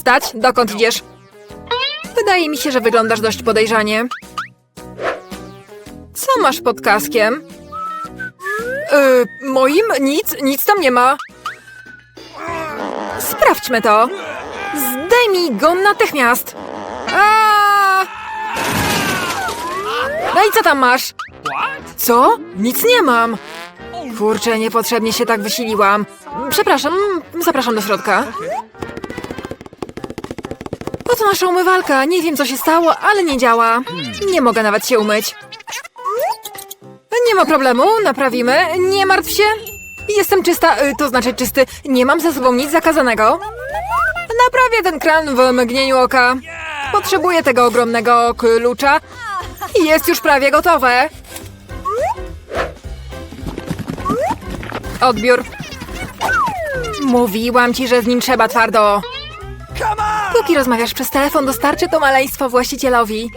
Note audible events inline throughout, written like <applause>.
Stać, dokąd idziesz? Wydaje mi się, że wyglądasz dość podejrzanie. Co masz pod kaskiem? Yy, moim? Nic, nic tam nie ma. Sprawdźmy to. Zdejmij go natychmiast. A! No i co tam masz? Co? Nic nie mam. Kurczę, niepotrzebnie się tak wysiliłam. Przepraszam, zapraszam do środka. Oto nasza umywalka. Nie wiem, co się stało, ale nie działa. Nie mogę nawet się umyć. Nie ma problemu, naprawimy. Nie martw się. Jestem czysta, y, to znaczy czysty. Nie mam ze sobą nic zakazanego. Naprawię ten kran w mgnieniu oka. Potrzebuję tego ogromnego klucza. Jest już prawie gotowe. Odbiór. Mówiłam ci, że z nim trzeba twardo. Póki rozmawiasz przez telefon, dostarczy to maleństwo właścicielowi.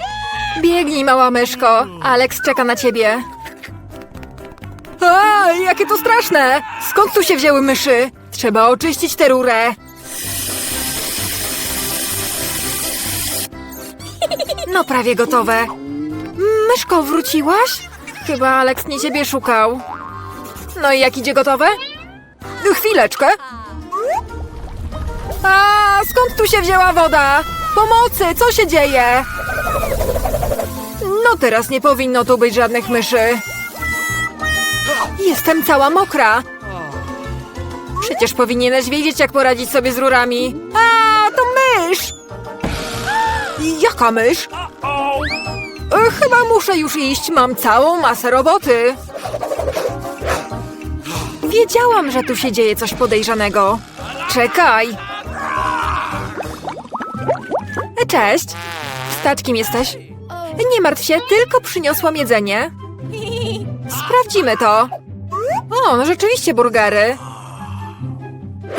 Biegnij, mała myszko. Alex czeka na ciebie. A, jakie to straszne! Skąd tu się wzięły myszy? Trzeba oczyścić tę rurę. No prawie gotowe. Myszko, wróciłaś? Chyba Alex nie ciebie szukał. No i jak idzie gotowe? Chwileczkę. A, skąd tu się wzięła woda? Pomocy, co się dzieje? No teraz nie powinno tu być żadnych myszy. Jestem cała mokra. Przecież powinieneś wiedzieć, jak poradzić sobie z rurami. A, to mysz! Jaka mysz? E, Chyba muszę już iść, mam całą masę roboty. Wiedziałam, że tu się dzieje coś podejrzanego. Czekaj. Cześć. Stać, kim jesteś? Nie martw się, tylko przyniosłam jedzenie. Sprawdzimy to. O, rzeczywiście burgery.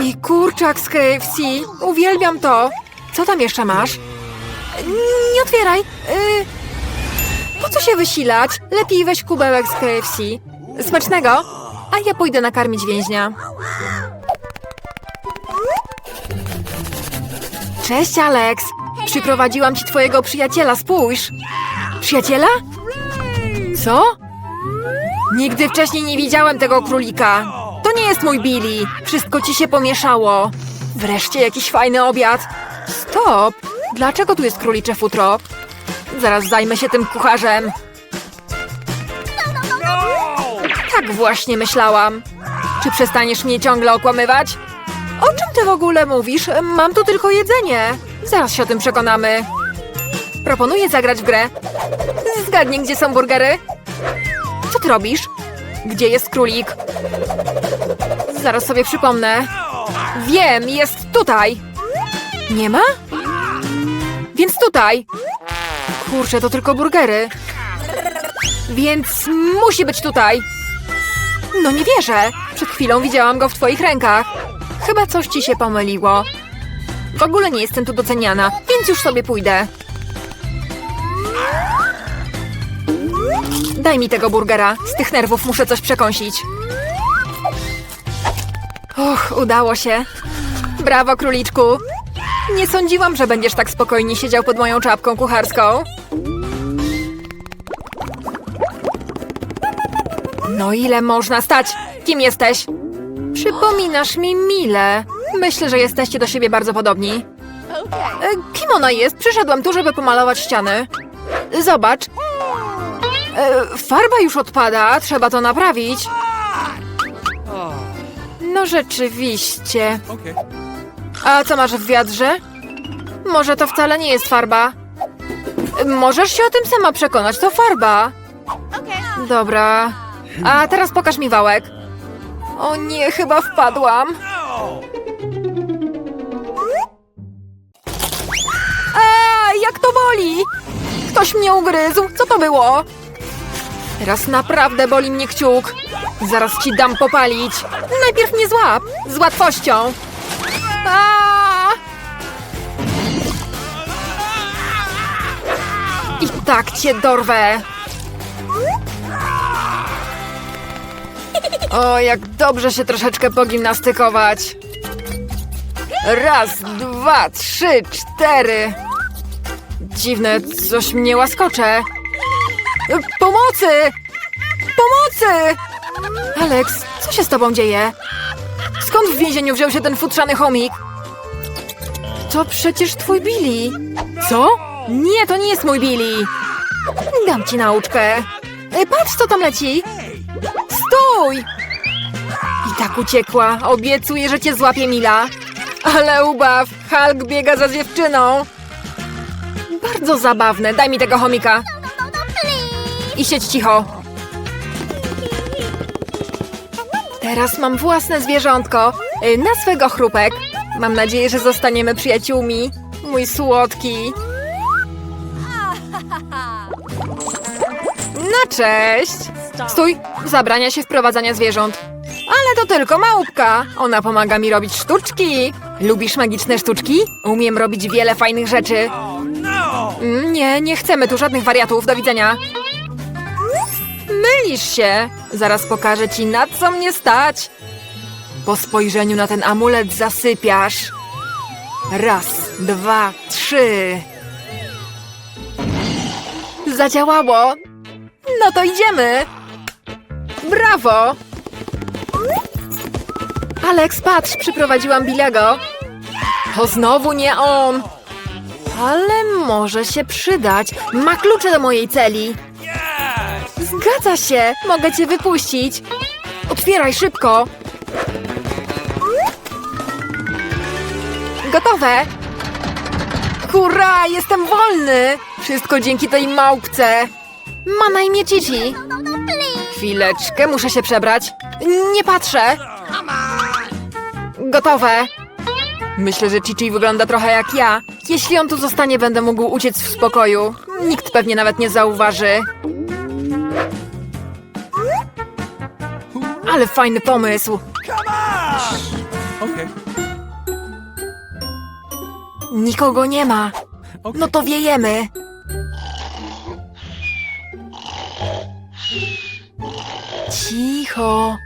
I kurczak z KFC. Uwielbiam to. Co tam jeszcze masz? Nie otwieraj. Y... Po co się wysilać? Lepiej weź kubełek z KFC. Smacznego. A ja pójdę nakarmić więźnia. Cześć, Alex. Przyprowadziłam ci twojego przyjaciela, spójrz. Przyjaciela? Co? Nigdy wcześniej nie widziałem tego królika. To nie jest mój Billy. Wszystko ci się pomieszało. Wreszcie jakiś fajny obiad. Stop! Dlaczego tu jest królicze futro? Zaraz zajmę się tym kucharzem. Tak właśnie myślałam. Czy przestaniesz mnie ciągle okłamywać? O czym ty w ogóle mówisz? Mam tu tylko jedzenie. Zaraz się o tym przekonamy. Proponuję zagrać w grę. Zgadnij, gdzie są burgery. Co ty robisz? Gdzie jest królik? Zaraz sobie przypomnę. Wiem, jest tutaj. Nie ma? Więc tutaj. Kurczę, to tylko burgery. Więc musi być tutaj. No nie wierzę. Przed chwilą widziałam go w twoich rękach. Chyba coś ci się pomyliło. W ogóle nie jestem tu doceniana, więc już sobie pójdę. Daj mi tego burgera. Z tych nerwów muszę coś przekąsić. Och, udało się. Brawo, króliczku. Nie sądziłam, że będziesz tak spokojnie siedział pod moją czapką kucharską. No ile można stać? Kim jesteś? Przypominasz mi Milę. Myślę, że jesteście do siebie bardzo podobni. E, Kim ona jest? Przyszedłem tu, żeby pomalować ściany. Zobacz. E, farba już odpada, trzeba to naprawić. No rzeczywiście. A co masz w wiadrze? Może to wcale nie jest farba. Możesz się o tym sama przekonać, to farba. Dobra. A teraz pokaż mi wałek. O nie, chyba wpadłam. Boli! Ktoś mnie ugryzł. Co to było? Teraz naprawdę boli mnie kciuk. Zaraz ci dam popalić. Najpierw mnie złap. Z łatwością. A! I tak cię dorwę. O, jak dobrze się troszeczkę pogimnastykować. Raz, dwa, trzy, cztery. Dziwne, coś mnie łaskocze. Pomocy! Pomocy! Alex, co się z tobą dzieje? Skąd w więzieniu wziął się ten futrzany chomik? To przecież twój Billy. Co? Nie, to nie jest mój Billy. Dam ci nauczkę. Ej, patrz, co tam leci. Stój! I tak uciekła. Obiecuję, że cię złapie Mila. Ale ubaw, Hulk biega za dziewczyną. Bardzo zabawne. Daj mi tego chomika. I siedź cicho. Teraz mam własne zwierzątko. y, Na swego chrupek. Mam nadzieję, że zostaniemy przyjaciółmi. Mój słodki. No cześć! Stój! Zabrania się wprowadzania zwierząt. Ale to tylko małpka. Ona pomaga mi robić sztuczki. Lubisz magiczne sztuczki? Umiem robić wiele fajnych rzeczy. Nie, nie chcemy tu żadnych wariatów. Do widzenia. Mylisz się. Zaraz pokażę ci, na co mnie stać. Po spojrzeniu na ten amulet zasypiasz. Raz, dwa, trzy. Zadziałało. No to idziemy. Brawo. Alex, patrz, przyprowadziłam Bilego. To znowu nie on. Ale może się przydać. Ma klucze do mojej celi. Zgadza się. Mogę cię wypuścić. Otwieraj szybko. Gotowe. Hurra, jestem wolny. Wszystko dzięki tej małpce. Ma na imię Cici. Chwileczkę, muszę się przebrać. Nie patrzę. Gotowe. Myślę, że Cici wygląda trochę jak ja. Jeśli on tu zostanie, będę mógł uciec w spokoju. Nikt pewnie nawet nie zauważy. Ale fajny pomysł. Nikogo nie ma. No to wiejemy. Cicho.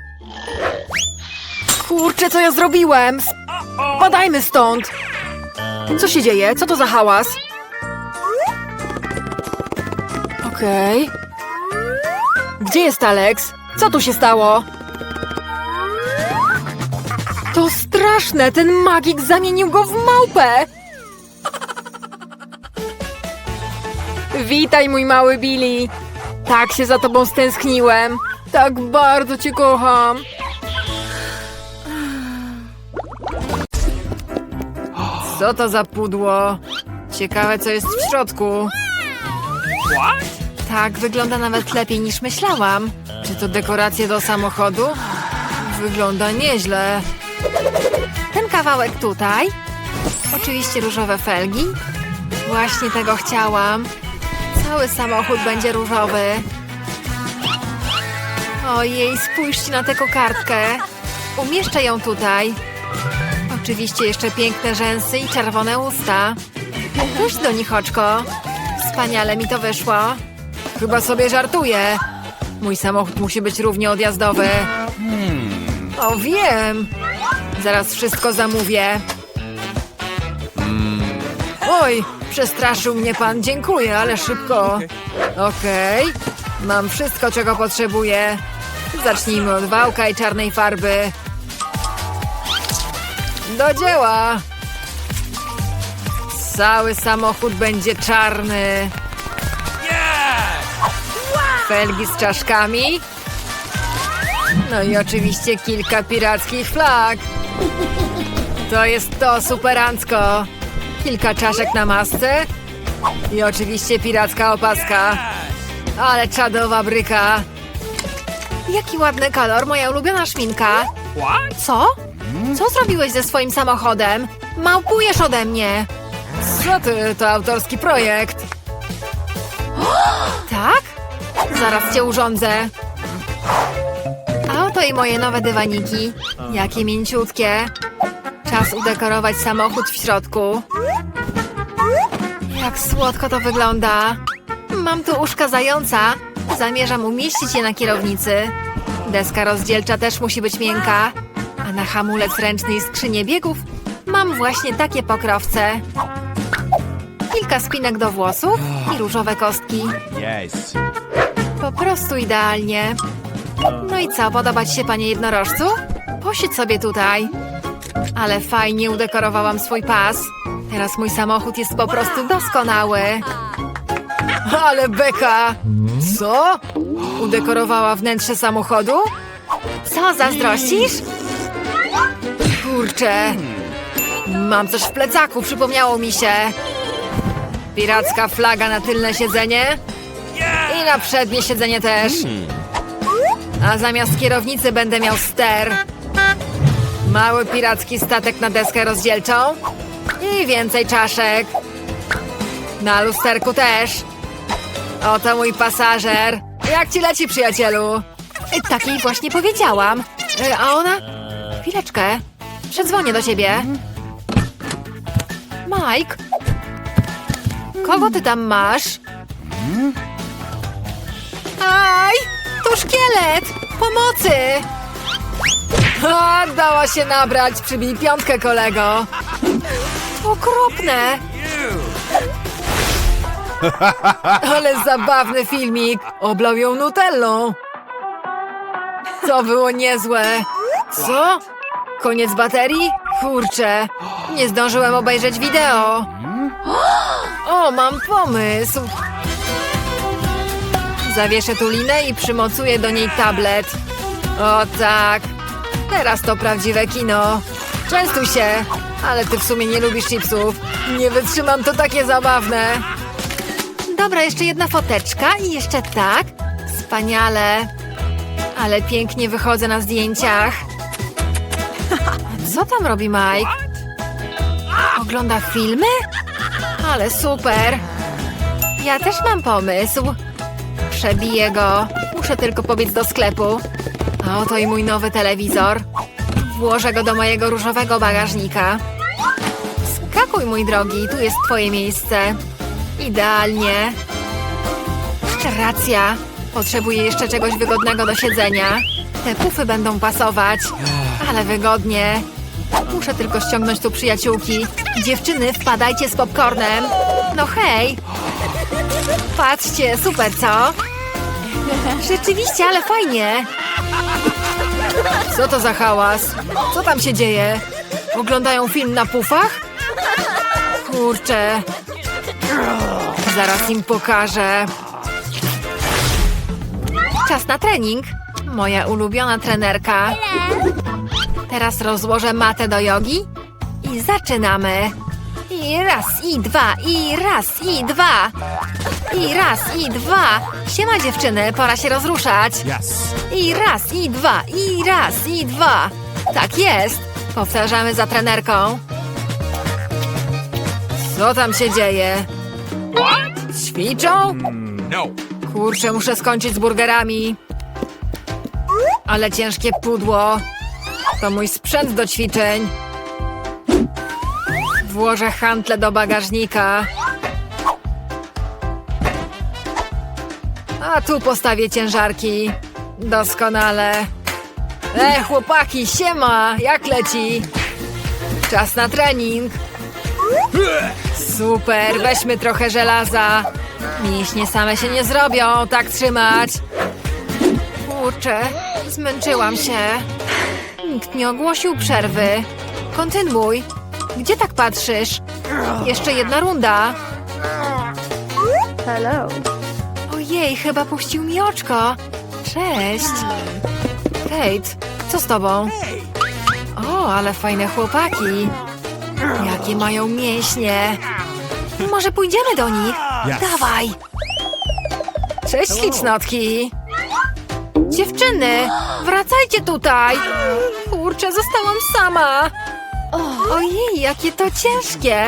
Kurczę, co ja zrobiłem? Spadajmy stąd. Co się dzieje? Co to za hałas? Okej. Gdzie jest Alex? Co tu się stało? To straszne! Ten magik zamienił go w małpę! Witaj, mój mały Billy! Tak się za tobą stęskniłem! Tak bardzo cię kocham! Co to za pudło? Ciekawe, co jest w środku. What? Tak, wygląda nawet lepiej niż myślałam. Czy to dekoracje do samochodu? Wygląda nieźle. Ten kawałek tutaj. Oczywiście różowe felgi. Właśnie tego chciałam. Cały samochód będzie różowy. Ojej, spójrzcie na tę kokardkę. Umieszczę ją tutaj. Oczywiście jeszcze piękne rzęsy i czerwone usta. Puść do nich oczko. Wspaniale mi to wyszło. Chyba sobie żartuję. Mój samochód musi być równie odjazdowy. O, wiem. Zaraz wszystko zamówię. Oj, przestraszył mnie pan. Dziękuję, ale szybko. Okej. Mam wszystko, czego potrzebuję. Zacznijmy od wałka i czarnej farby. Do dzieła. Cały samochód będzie czarny. Felgi z czaszkami. No i oczywiście kilka pirackich flag. To jest to superancko. Kilka czaszek na masce. I oczywiście piracka opaska. Ale czadowa bryka. Jaki ładny kolor, moja ulubiona szminka. Co? Co zrobiłeś ze swoim samochodem? Małpujesz ode mnie. Co ty, to autorski projekt. <gasps> Tak? Zaraz cię urządzę. A oto i moje nowe dywaniki. Jakie mięciutkie. Czas udekorować samochód w środku. Jak słodko to wygląda. Mam tu uszka zająca. Zamierzam umieścić je na kierownicy. Deska rozdzielcza też musi być miękka. A na hamulec ręczny i skrzynię biegów Mam właśnie takie pokrowce. Kilka spinek do włosów i różowe kostki. Yes. Po prostu idealnie. No i co, podoba ci się, panie jednorożcu? Posiedź sobie tutaj. Ale fajnie udekorowałam swój pas. Teraz mój samochód jest po prostu doskonały. Ale beka! Co? Udekorowała wnętrze samochodu? Co, zazdrościsz? Kurczę. Mam coś w plecaku, przypomniało mi się. Piracka flaga na tylne siedzenie. I na przednie siedzenie też. A zamiast kierownicy będę miał ster. Mały piracki statek na deskę rozdzielczą. I więcej czaszek. Na lusterku też. Oto mój pasażer. Jak ci leci, przyjacielu? Tak jej właśnie powiedziałam. Y, A ona? Chwileczkę. Przedzwonię do ciebie. Mike? Kogo ty tam masz? Aj! To szkielet! Pomocy! A, dała się nabrać. Przybij piątkę, kolego. Okropne! <laughs> Ale zabawny filmik. Oblał ją nutellą. To było niezłe. Co? Koniec baterii? Kurczę. Nie zdążyłem obejrzeć wideo. O, mam pomysł. Zawieszę tu linę i przymocuję do niej tablet. O tak. Teraz to prawdziwe kino. Częstuj się. Ale ty w sumie nie lubisz chipsów. Nie wytrzymam, to takie zabawne. Dobra, jeszcze jedna foteczka i jeszcze tak. Wspaniale. Ale pięknie wychodzę na zdjęciach. Co tam robi Mike? Ogląda filmy? Ale super. Ja też mam pomysł. Przebiję go. Muszę tylko pobiec do sklepu. Oto i mój nowy telewizor. Włożę go do mojego różowego bagażnika. Skakuj, mój drogi, tu jest twoje miejsce. Idealnie. Racja. Potrzebuję jeszcze czegoś wygodnego do siedzenia. Te pufy będą pasować. Ale wygodnie. Muszę tylko ściągnąć tu przyjaciółki. Dziewczyny, wpadajcie z popcornem. No hej. Patrzcie, super, co? Rzeczywiście, ale fajnie. Co to za hałas? Co tam się dzieje? Oglądają film na pufach? Kurczę. Zaraz im pokażę. Czas na trening. Moja ulubiona trenerka. Teraz rozłożę matę do jogi i zaczynamy. I raz, i dwa, i raz, i dwa. I raz, i dwa. Siema dziewczyny, pora się rozruszać. Yes. I raz, i dwa, i raz, i dwa. Tak jest. Powtarzamy za trenerką. Co tam się dzieje? What? Ćwiczą? No. Kurczę, muszę skończyć z burgerami. Ale ciężkie pudło. To mój sprzęt do ćwiczeń. Włożę hantle do bagażnika. A tu postawię ciężarki. Doskonale. E, chłopaki, siema! Jak leci? Czas na trening. Super, weźmy trochę żelaza. Mięśnie same się nie zrobią, tak trzymać. Kurczę, zmęczyłam się. Nikt nie ogłosił przerwy. Kontynuuj. Gdzie tak patrzysz? Jeszcze jedna runda. Hello. Ojej, chyba puścił mi oczko. Cześć. Kate, co z tobą? O, ale fajne chłopaki. Jakie mają mięśnie. Może pójdziemy do nich? Yes. Dawaj. Cześć, ślicznotki. Dziewczyny, wracajcie tutaj. Kurczę, zostałam sama. Ojej, jakie to ciężkie.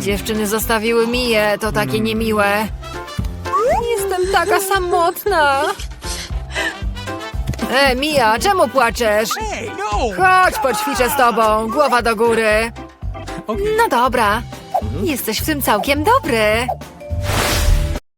Dziewczyny zostawiły Miję, to takie niemiłe. Jestem taka samotna. E, Mija, czemu płaczesz? No. Chodź, poćwiczę z tobą. Głowa do góry. No dobra. Jesteś w tym całkiem dobry.